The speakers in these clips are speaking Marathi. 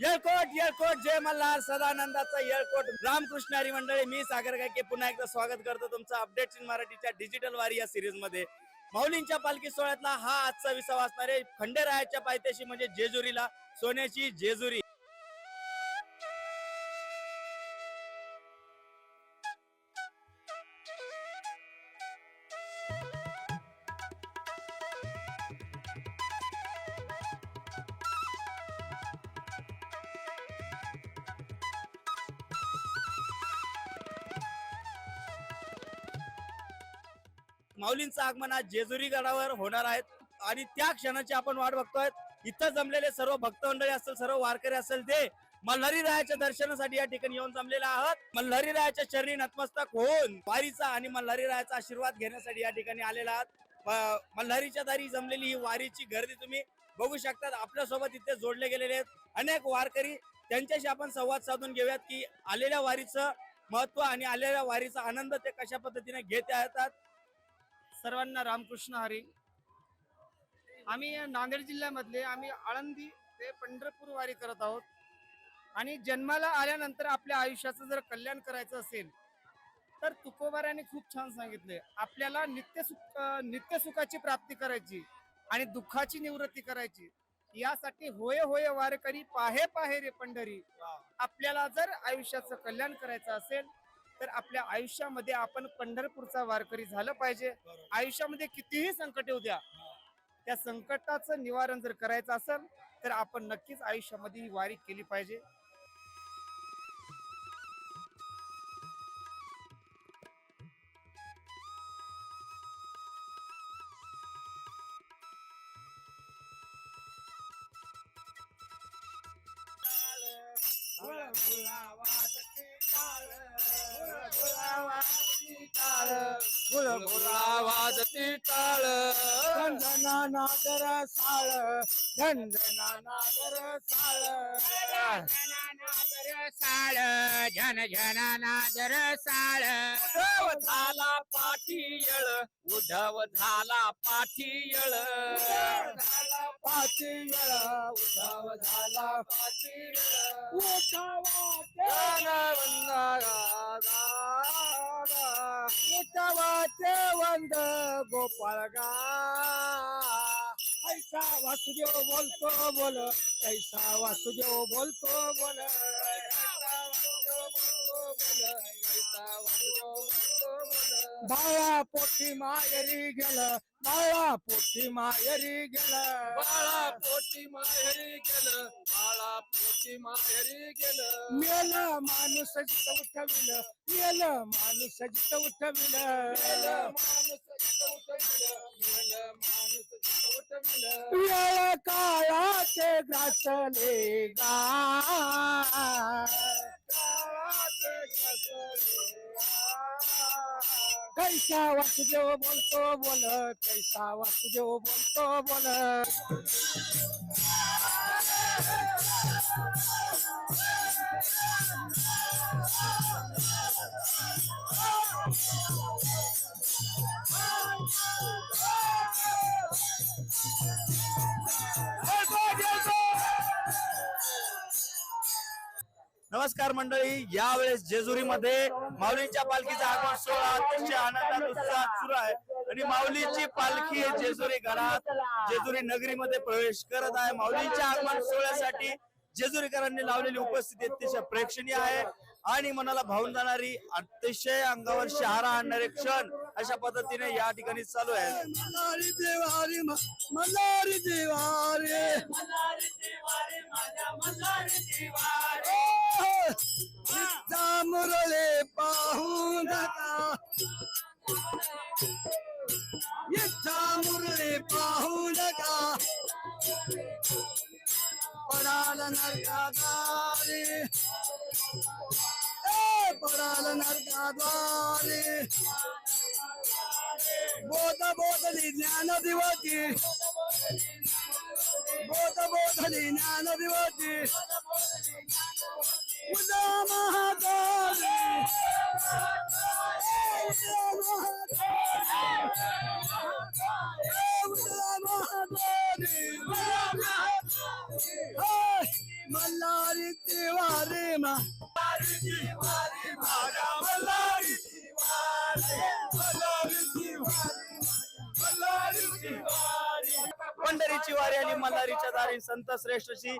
येळकोट येळकोट. जय मल्हार सदानंदाचा येळकोट. रामकृष्ण हरी मंडळी मी सागर गायके. पुन्हा एकदा स्वागत करतो तुमचं अपडेट इन मराठीच्या डिजिटल वारी या सिरीजमध्ये. माऊलींच्या पालखी सोहळ्यातला हा आजचा विसावा असणार आहे. खंडेरायाच्या पायथ्याशी म्हणजे जेजुरीला. सोन्याची जेजुरी. माऊलींचं आगमन आज जेजुरी गडावर होणार आहेत आणि त्या क्षणाची आपण वाट बघतोय. इथं जमलेले सर्व भक्त मंडळी असेल सर्व वारकरी असेल ते मल्हारी रायाच्या दर्शनासाठी या ठिकाणी येऊन जमलेले आहात. मल्हारी रायाच्या शरणी नतमस्तक होऊन वारीचा आणि मल्हारी रायाचा आशीर्वाद घेण्यासाठी या ठिकाणी आलेला आहात. मल्हारीच्या दारी जमलेली ही वारीची गर्दी तुम्ही बघू शकतात. आपल्यासोबत इथे जोडले गेलेले आहेत अनेक वारकरी. त्यांच्याशी आपण संवाद साधून घेऊयात की आलेल्या वारीचं महत्त्व आणि आलेल्या वारीचा आनंद ते कशा पद्धतीने घेत येतात. सर्वांना रामकृष्ण हरी. आम्ही नांदेड जिल्ह्यामधले आम्ही आळंदी ते पंढरपूर वारी करत आहोत. आणि जन्माला आल्यानंतर आपल्या आयुष्याचं जर कल्याण करायचं असेल तर तुकोबाराने खूप छान सांगितले. आपल्याला नित्य सुख नित्य सुखाची प्राप्ती करायची आणि दुःखाची निवृत्ती करायची. यासाठी होय होय वारकरी पाहे पाहे रे पंढरी. आपल्याला जर आयुष्याचं कल्याण करायचं असेल तर आपल्या आयुष्यामध्ये आपण पंढरपूरचा वारकरी झालं पाहिजे. आयुष्यामध्ये कितीही संकट येऊ द्या त्या संकटाचं निवारण जर करायचं असेल तर आपण नक्कीच आयुष्यामध्ये ही वारी केली पाहिजे. वाजती टाळ. गंधना नादर साळ. गंधना नादर साळ. साळ. झन झन नादर साळ. उद्धव झाला पाठीयळ उद्धव झाला पाठीयळ झाला पाची वेळ उधाव झाला पाची उठावाचे वंद गोपाळ गा ऐसा वासुदेव बोलतो बोल ऐसा वासुदेव बोलतो बोल ऐसा वासुदेव बोलतो बोल ऐसा वासुदेव बोलतो बोल बाळा पोटी मायरी गेल. बाळा पोटी मायरी गेल. बाळा पोटी माहेरी गेलं बाळा पोटी माहेरी गेलं मेल माणूस जित उठविल मेल माणूस जित उठविल. वेळ काळाचे ग्रासले गा कैसा वासुदेव बोलतो बोल कैसा वासुदेव बोलतो बोल नमस्कार मंडळी यावेळेस जेजुरीमध्ये माऊलींच्या पालखीचा आगमन सोहळा अतिशय आनंदात उत्साहात सुरू आहे. आणि माऊलीची पालखी जेजुरी घरात जेजुरी नगरीमध्ये प्रवेश करत आहे. माऊलींच्या आगमन सोहळ्यासाठी जेजुरीकरांनी लावलेली उपस्थिती अतिशय प्रेक्षणीय आहे. आणि मनाला भावून जाणारी अतिशय अंगावर शहारा आणणारे क्षण अशा पद्धतीने या ठिकाणी चालू आहे. मल्हारी देवारी ಜ್ಞಾನ ದಿವತಿ ಬೋಧ ಬೋಧನೆ ಜ್ಞಾನ ದಿವತಿ ಉದಾಮ ಉದಾಮ मल्हारीच्या दारी संत श्रेष्ठशी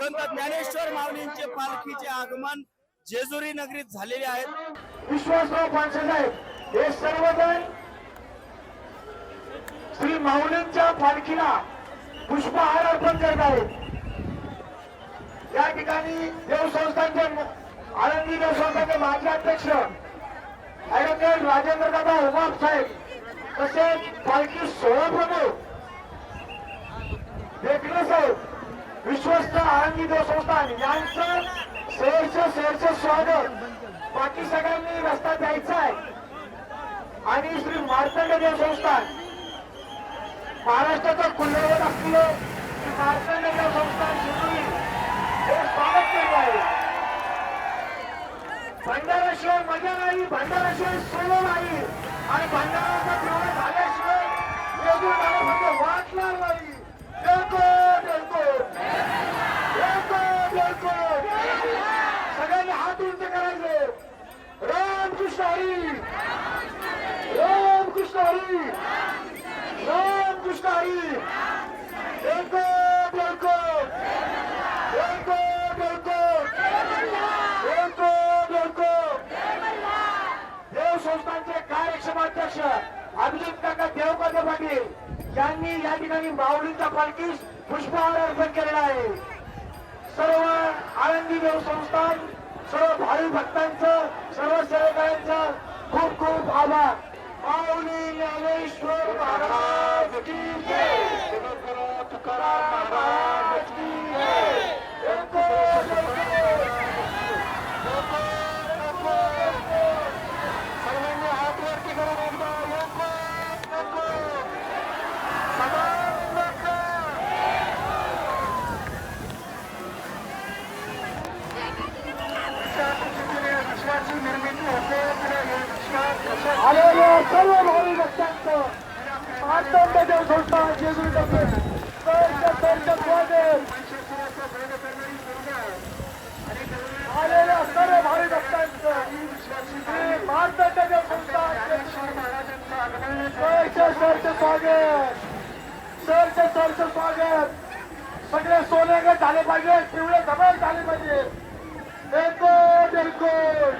संत ज्ञानेश्वर माऊलींचे पालखीचे आगमन जेजुरी नगरीत झालेले आहेत. विश्वासराव पानसाहेब हे सर्वजण श्री माऊलींच्या पालखीला पुष्पहार अर्पण करत आहेत. या ठिकाणी देवसंस्थांचे आनंदी देवसंस्थांचे माजी अध्यक्ष ऍडव्होकेट राजेंद्र दादा उमाप साहेब तसेच पालखी सोळा प्रमुख देखणे साहेब विश्वस्त आनंदी देवसंस्थान यांचं सहर्ष सहर्ष स्वागत. बाकी सगळ्यांनी रस्ता द्यायचा आहे. आणि श्री मार्तंड देव संस्थान महाराष्ट्राचं कुल्लवत असलेलं श्री मार्तंड देव संस्थान शिवरी हे स्वागत करत आहे. भंडाराशिवाय मजा नाही भंडाराशिवाय सोलो नाही. आणि भंडाराचा तेवढं झाल्याशिवाय वेगळं झालं म्हणजे नाही. सगळ्यांनी हात उंच करायचे राम कृष्ण हरी राम कृष्ण हरी राम कृष्ण हरी डेल्को डेल्को डेल्को डेल्को डेल्को डेल्को देव संस्थांचे कार्यक्षम अध्यक्ष अभिजित काका देवकांत पाटील त्यांनी या ठिकाणी माऊलींच्या पालखीस पुष्पहार अर्पण केलेला आहे. सर्व आनंदी देव संस्थान सर्व भावी भक्तांचं सर्व सेवेकरांचं खूप खूप आभार. माऊली ज्ञानेश्वर महाराज की जय. तुकाराम महाराज की जय एको, एको. एको, एको, एको. सर्वांनी हात वरती करून एकदा एको, एको. सदा एको. विश्वाची निर्मिती होते आलेल्या सर्व भावी भक्तांचं आनंद देव संस्था जेजुरी तर्फे सहर्ष आलेल्या सर्व भावी भक्तांचं देव संस्था सहर्ष स्वागत सहर्ष सरचं स्वागत सगळे सोनेगत झाले पाहिजे पिवळे धबल झाले पाहिजे एकोट एकोट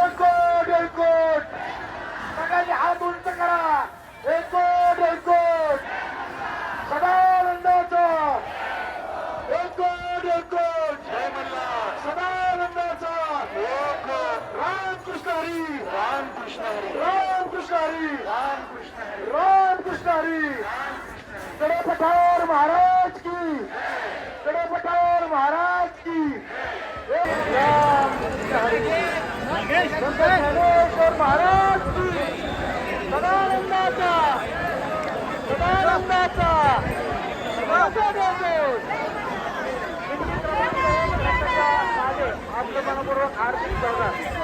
एकोट एकोट सगळ्यांनी हात उंच करा. डेलकोट जय मल्हार सदानंदाचा! रामकृष्ण हरी! रामकृष्ण हरी! रामकृष्ण हरी! रामकृष्ण हरी रामकृष्ण हरी कडे पठार महाराज की! कडे पठार महाराज की रामकृष्ण महाराज की! सदानंदाचा! सदानंदाचा सदाचा देव आपलं मनपूर्वक हार्दिक स्वागत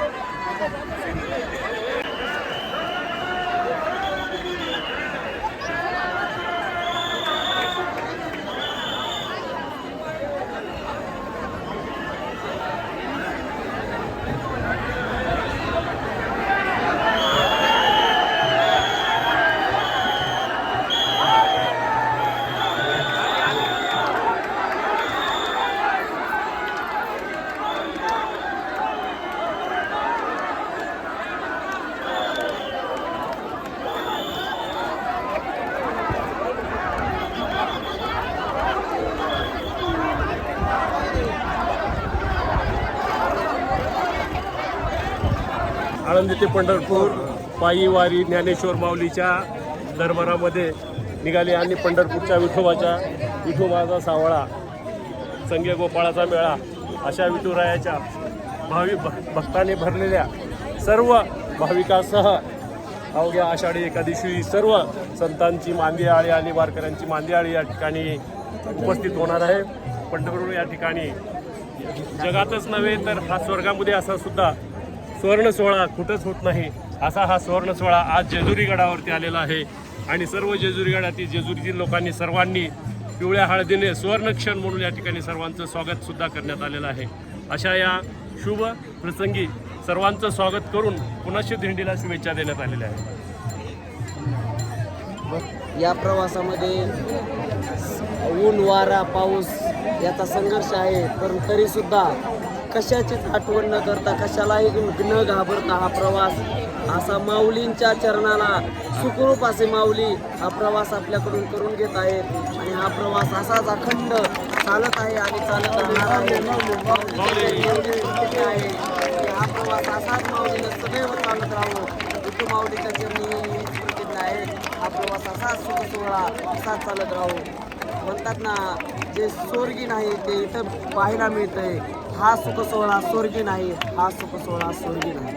आळंदी ते पंढरपूर पायी वारी ज्ञानेश्वर माऊलीच्या दरबारामध्ये निघाली आणि पंढरपूरच्या विठोबाच्या विठोबाचा सावळा संगे गोपाळाचा मेळा अशा विठुरायाच्या भावी भ- भक्ताने भरलेल्या सर्व भाविकासह अवघ्या आषाढी एकादशी सर्व संतांची मांदियाळी आणि वारकऱ्यांची मांदियाळी या ठिकाणी उपस्थित होणार आहे. पंढरपूर या ठिकाणी जगातच नव्हे तर हा स्वर्गामध्ये असा सुद्धा सुवर्ण सोहळा कुठंच होत नाही. असा हा सुवर्ण सोहळा आज जेजुरी गडावरती आलेला आहे. आणि सर्व जेजुरी गडातील जेजुरीतील लोकांनी सर्वांनी पिवळ्या हळदीने सुवर्णक्षण म्हणून या ठिकाणी सर्वांचं स्वागतसुद्धा करण्यात आलेलं आहे. अशा या शुभ प्रसंगी सर्वांचं स्वागत करून पुनश्च दिंडीला शुभेच्छा देण्यात आलेल्या आहेत. या प्रवासामध्ये ऊन वारा पाऊस याचा संघर्ष आहे पण तरीसुद्धा कशाचीच आठवण न करता कशालाही न घाबरता हा प्रवास असा माऊलींच्या चरणाला सुखरूप असे माऊली हा प्रवास आपल्याकडून करून घेत आहेत. आणि हा प्रवास असाच अखंड चालत आहे आणि चालत राहणार आहे. हा प्रवास असाच माऊलीनं सदैव चालत राहू. विठू माऊलीच्या चरणी प्रतिज्ञा आहे हा प्रवास असाच सुख सोहळा असाच चालत राहू. म्हणतात ना जे स्वर्गी नाही ते इथं पाहायला मिळतंय. हा सुख सोहळा स्वर्गी नाही हा सुख सोहळा स्वर्गी नाही.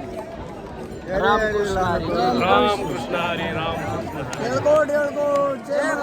राम कृष्ण हरी राम कृष्ण हरी. येळकोट जय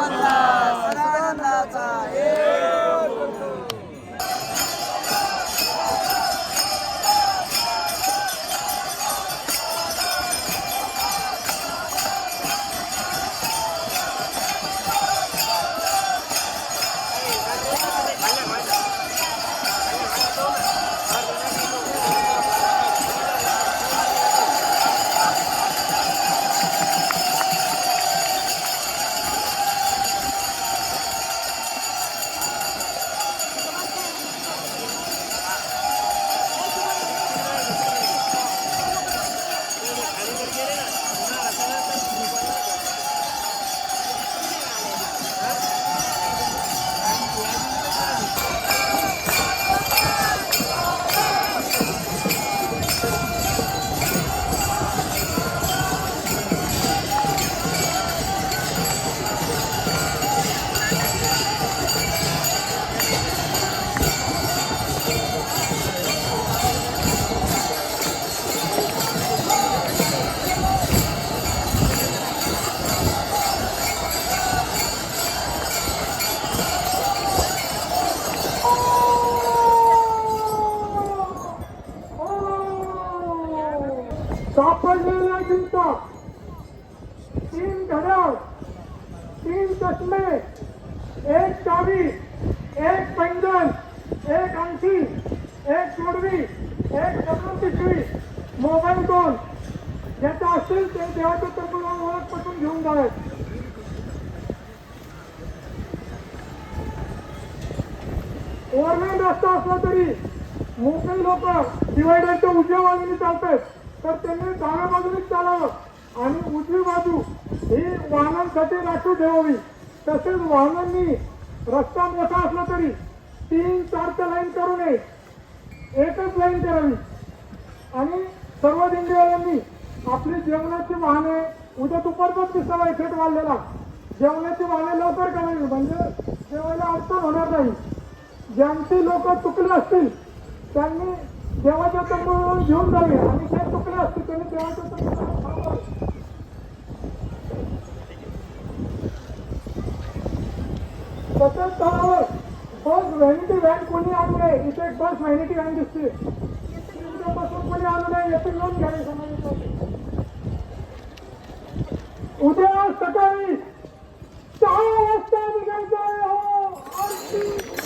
मोकळी लोक डिवायडरच्या उजव्या बाजूने चालतात. तर त्यांनी डाव्या बाजूनेच चालावं. आणि उजवी बाजू ही वाहनांसाठी राखीव ठेवावी. तसेच वाहनांनी रस्ता मोठा असला तरी तीन चारच्या लाईन करू नये एकच लाईन करावी. आणि सर्व दिंडीवाल्यांनी आपली जेवणाची वाहने उद्या दुपारचाच दिसावा इफेक्ट वाढलेला. जेवणाची वाहने लवकर करावी. म्हणजे जेवायला अडचण होणार नाही. ज्यांची लोक चुकले असतील त्यांनी देवाच्या तंबू घेऊन जावे. आणि जे तुकडे असते त्यांनी देवाच्या तंबू थांबावे. तळावर बस व्हॅनिटी व्हॅन कोणी आणू नये इथे एक बस व्हॅनिटी व्हॅन दिसते. बसून कोणी आणू नये याची नोंद घ्यावी समाजासाठी. उद्या सकाळी सहा वाजता निघायचं आहे. हो आरती!